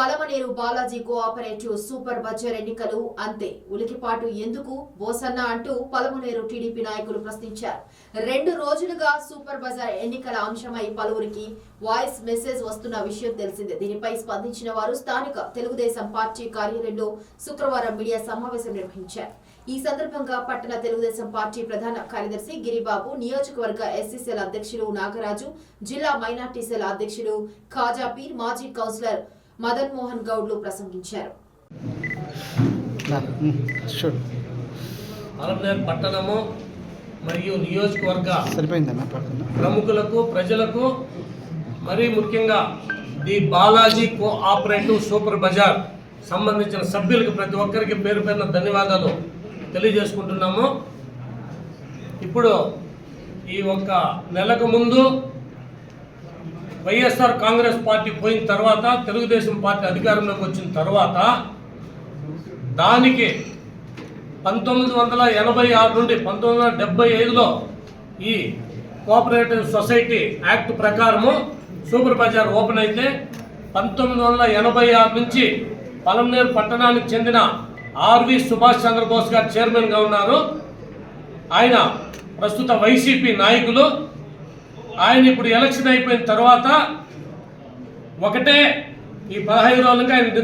Palamaner Balaji cooperative super bazaar ఎన్నికలు అంతే. ఉలికిపాటు ఎందుకు? బోసన్న అంటూ పలమనేరు టీడీపీ నాయకులు ప్రశ్నించారు. రెండు రోజులుగా సూపర్ బజార్ ఎన్నికల అంశమై పలువురికి వాయిస్ మెసేజ్ వస్తున్న విషయం తెలిసిందే. దీనిపై స్పందించిన వారు స్థానిక తెలుగుదేశం పార్టీ కార్యాలయంలో శుక్రవారం మీడియా సమావేశం నిర్వహించారు. ఈ సందర్భంగా పట్టణ తెలుగుదేశం పార్టీ ప్రధాన కార్యదర్శి గిరిబాబు నియోజకవర్గ ఎస్సీసీల అధ్యక్షులు నాగరాజు జిల్లా మైనార్టీ సెల్ అధ్యక్షుడు మాజీ కౌన్సిలర్ మదన్ మోహన్ గౌడ్లు ప్రసంగించారు. పట్టణము మరియు నియోజకవర్గ ప్రముఖులకు ప్రజలకు మరీ ముఖ్యంగా the Balaji cooperative super bazaar సంబంధించిన సభ్యులకు ప్రతి ఒక్కరికి పేరు పేరున ధన్యవాదాలు తెలియజేసుకుంటున్నాము. ఇప్పుడు ఈ ఒక్క నెలకు ముందు వైఎస్ఆర్ కాంగ్రెస్ పార్టీ పోయిన తర్వాత తెలుగుదేశం పార్టీ అధికారంలోకి వచ్చిన తర్వాత దానికి పంతొమ్మిది వందల ఎనభై ఆరు నుండి పంతొమ్మిది వందల డెబ్బై ఐదులో ఈ కోఆపరేటివ్ సొసైటీ యాక్ట్ ప్రకారము సూపర్ బజార్ ఓపెన్ అయితే పంతొమ్మిది వందల ఎనభై ఆరు నుంచి పలంనేరు పట్టణానికి చెందిన ఆర్వి సుభాష్ చంద్రబోస్ గారు చైర్మన్గా ఉన్నారు. ఆయన ప్రస్తుత వైసీపీ నాయకులు. ఆయన ఇప్పుడు ఎలక్షన్ అయిపోయిన తర్వాత ఒకటే ఈ పదహైదు రోజులుగా ఆయన